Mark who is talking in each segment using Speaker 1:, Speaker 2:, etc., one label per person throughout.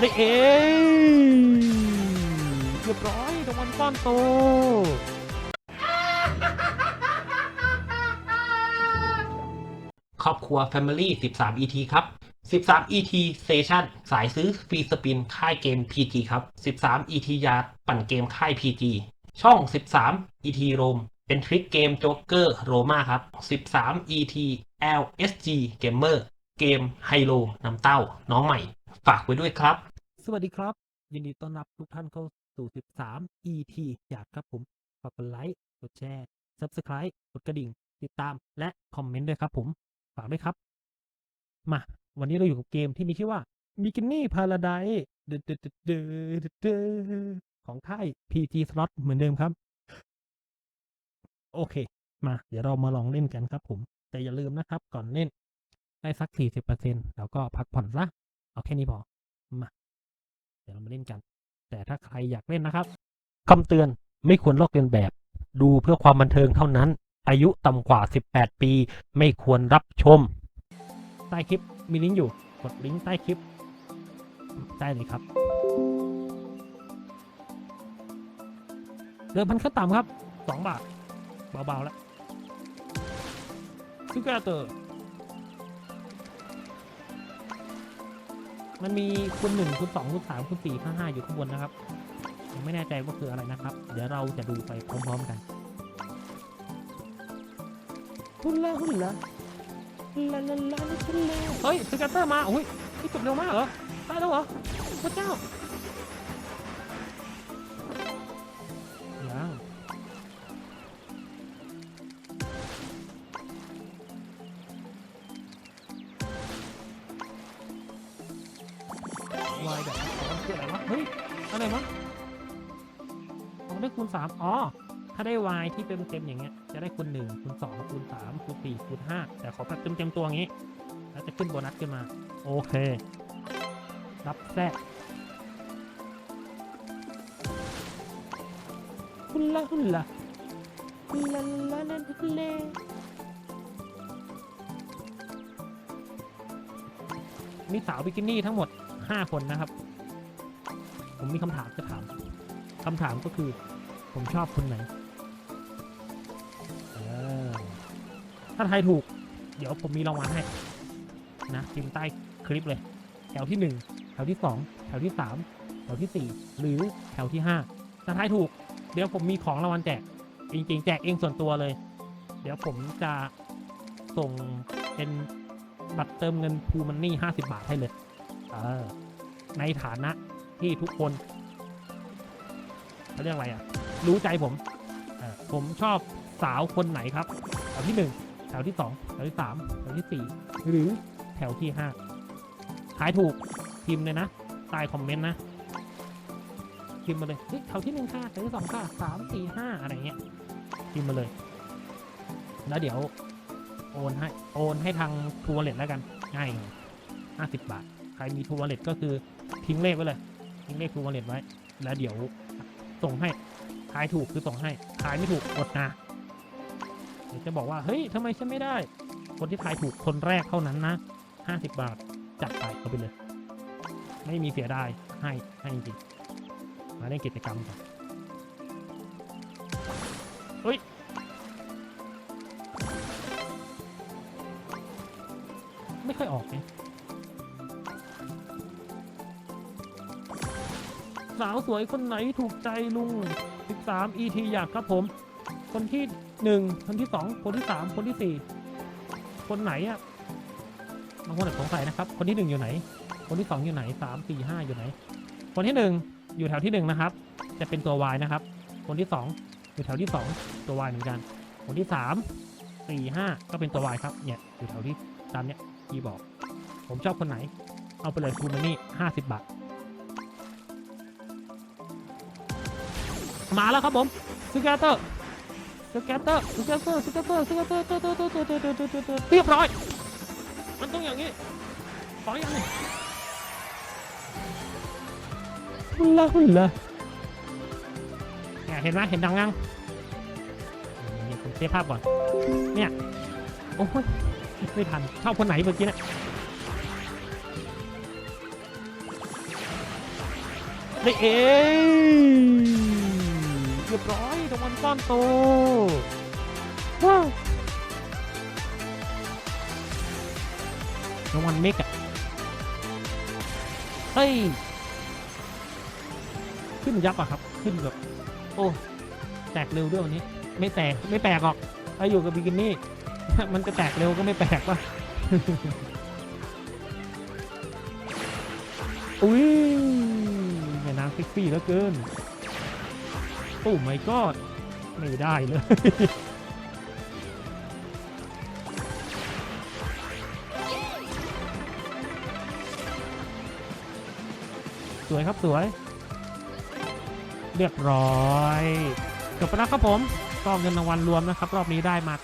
Speaker 1: ได้เองเรียบร้อยรางวัลก้อนโตครอบครัว Family 13 ET ครับ 13 ET Station สายซื้อฟรีสปินค่ายเกม PG ครับ 13 ET ยาปั่นเกมค่าย PG ช่อง 13 ET Rome เป็นทริคเกมโจ๊กเกอร์โรมาครับ 13 ET LSG Gamer เกมไฮโลน้ำเต้าน้องใหม่ ฝากไว้ด้วยครับ สวัสดีครับ ยินดีต้อนรับทุกท่านเข้าสู่ 13 ET อยากครับผมฝากกดไลค์กดแชร์ Subscribe กดกระดิ่ง ติดตามและคอมเมนต์ด้วยครับผมฝากด้วยครับ มา วันนี้เราอยู่กับเกมที่มีชื่อว่า Bikini Paradise ดดดดดของค่าย PG Slot เหมือนเดิมครับ โอเค มาเดี๋ยวเรามาลองเล่นกันครับผม แต่อย่าลืมนะครับ ก่อนเล่นได้สัก 40%แล้วก็พักผ่อนซะ เอาแค่นี้พอมาเดี๋ยวเรามาเล่นกัน แต่ถ้าใครอยากเล่นนะครับคำเตือนไม่ควรลอกเลียนแบบ ดูเพื่อความบันเทิงเท่านั้น อายุต่ำกว่า 18 ปี ไม่ควรรับชม ใต้คลิปมีลิงก์อยู่ กดลิงก์ใต้คลิปได้เลยครับเดิมพันขั้นต่ำครับ 2 บาท เบาๆแล้วซูเกอร์เตอร์ มันมีคูณหนึ่งคูณสองคูณสามคูณสี่คูณห้าอยู่ข้างบนนะครับยังไม่แน่ใจว่าคืออะไรนะครับ เดี๋ยวเราจะดูไปพร้อมๆกันทุนละทุนละลาลาลาทุนละเฮ้ยสเกตเตอร์มาอุ้ยนี่จบเร็วมากเหรอตายแล้วเหรอพระเจ้า ผมได้คูณสามอ๋อ ถ้าได้ y ที่เป็นเต็มๆอย่างเงี้ย จะได้คูณหนึ่งคูณสองคูณสามคูณสี่คูณห้าแต่ขอแบบเต็มๆตัวอย่างงี้ แล้วจะขึ้นโบนัสขึ้นมา โอเค รับแทรกคุณละคุณละคุณละละละคุณลมีสาวบิกินี่ทั้งหมด 5 คนนะครับ ผมมีคำถามจะถามคำถามก็คือ ผมชอบคนไหนเออถ้าทายถูก เดี๋ยวผมมีรางวัลให้ นะพิมพ์ใต้คลิปเลย แถวที่หนึ่งแถวที่สองแถวที่สามแถวที่สี่หรือแถวที่ห้าถ้าทายถูก เดี๋ยวผมมีของรางวัลแจก จริงๆ แจกเองส่วนตัวเลย เดี๋ยวผมจะส่งเป็นบัตรเติมเงินพูมันนี่ห้าสิบาทให้เลย เออ ในฐานะที่ทุกคนเขาเรียกอะไรอะ รู้ใจผม ผมชอบสาวคนไหนครับ แถวที่หนึ่งแถวที่สองแถวที่สามแถวที่สี่หรือแถวที่ห้าทายถูกพิมพ์เลยนะใต้คอมเมนต์นะพิมพ์มาเลยแถวที่หนึ่งค่ะแถวที่สองค่ะสามสี่ห้าอะไรเงี้ยพิมพ์มาเลย แล้วเดี๋ยวโอนให้โอนให้ทางทัวร์เลตแล้วกันง่ายห้าสิบบาท ใครมีทัวร์เลตก็คือทิ้งเลขไว้เลย ทิ้งเลขทัวร์เลตไว้ แล้วเดี๋ยวส่งให้ ทายถูกคือส่งให้ ทายไม่ถูกอดนะเดี๋ยวจะบอกว่า เฮ้ยทำไมฉันไม่ได้ คนที่ทายถูกคนแรกเท่านั้นนะห้าสิบบาท จัดไปเอาไปเลย ไม่มีเสียดายให้ ให้จริงมาเล่นกิจกรรมกันเฮ้ยไม่ค่อยออกไงสาวสวยคนไหนถูกใจลุง 13 ET อยากครับผม คนที่หนึ่งคนที่สองคนที่สามคนที่สี่คนไหนอะบางคนอาจสงสัยนะครับ คนที่หนึ่งอยู่ไหน คนที่สองอยู่ไหนสามสี่ห้าอยู่ไหน คนที่หนึ่งอยู่แถวที่หนึ่งนะครับ จะเป็นตัว Y นะครับ คนที่สองอยู่แถวที่สองตัว Y เหมือนกัน คนที่สามสี่ห้าก็เป็นตัว Y ครับ เนี่ย อยู่แถวที่ตามเนี้ยที่บอก ผมชอบคนไหน เอาไปเลยคูมานี่ห้าสิบบาท มาแล้วครับผมซูเกเตอร์สแกตเตอร์สแกตเตอร์สแกตเตอร์สแกตเตอร์เตอร์เตอร์เตอร์เตอร์เตอร์เตอร์เตอร์เตอร์เตอร์เรียบร้อย มันต้องอย่างนี้ขออย่างนี้หุ่นละหุ่นละเนี่ยเห็นไหมเห็นดังยังนี่ผมเซฟภาพก่อน เนี่ย โอ้ยไม่ทันชอบคนไหนเมื่อกี้เนะได้เอง รียบร้อยรางวัลก้อนโตว้าวรางวัลเมกอะเฮ้ย ขึ้นยับอะครับ ขึ้นแบบ โอ้ แตกเร็วด้วยวันนี้ ไม่แตก ไม่แปลกหรอกถ้าอยู่กับบิกินี่ มันจะแตกเร็วก็ไม่แปลกป่ะอุ้ยแม่นางเซ็กซี่เหลือเกิน โอ้ไม่ก็ไม่ได้เลย สวยครับสวย เรียบร้อยจบไปแล้วครับผมก็เงินรางวัลรวมนะครับ รอบนี้ได้มา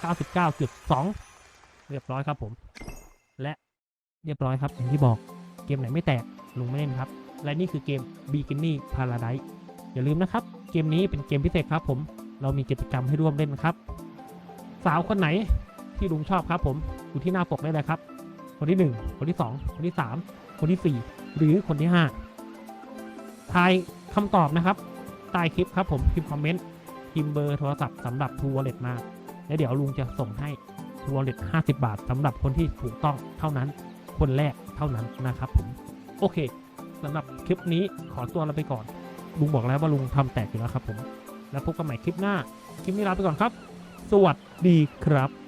Speaker 1: 99.2 เรียบร้อยครับผม และเรียบร้อยครับอย่างที่บอกเกมไหนไม่แตกลุงไม่เล่นครับ และนี่คือเกม Bikini Paradise อย่าลืมนะครับ เกมนี้เป็นเกมพิเศษครับผม เรามีกิจกรรมให้ร่วมเล่นครับ สาวคนไหนที่ลุงชอบครับผมดูที่หน้าปกได้เลยครับ คนที่ 1 คนที่ 2 คนที่ 3 คนทีสี่4 หรือคนที่ 5 ทายคำตอบนะครับ ใต้คลิปครับผมพิมพ์คอมเมนต์พิมพ์เบอร์โทรศัพท์สำหรับ True Wallet มาแล้วเดี๋ยวลุงจะส่งให้ True Wallet 50 บาทสำหรับคนที่ถูกต้องเท่านั้น คนแรกเท่านั้นนะครับผม โอเคสำหรับคลิปนี้ขอตัวเราไปก่อน ลุงบอกแล้วว่าลุงทำแตกอยู่แล้วครับผม แล้วพบกันใหม่คลิปหน้า คลิปนี้ลาไปก่อนครับ สวัสดีครับ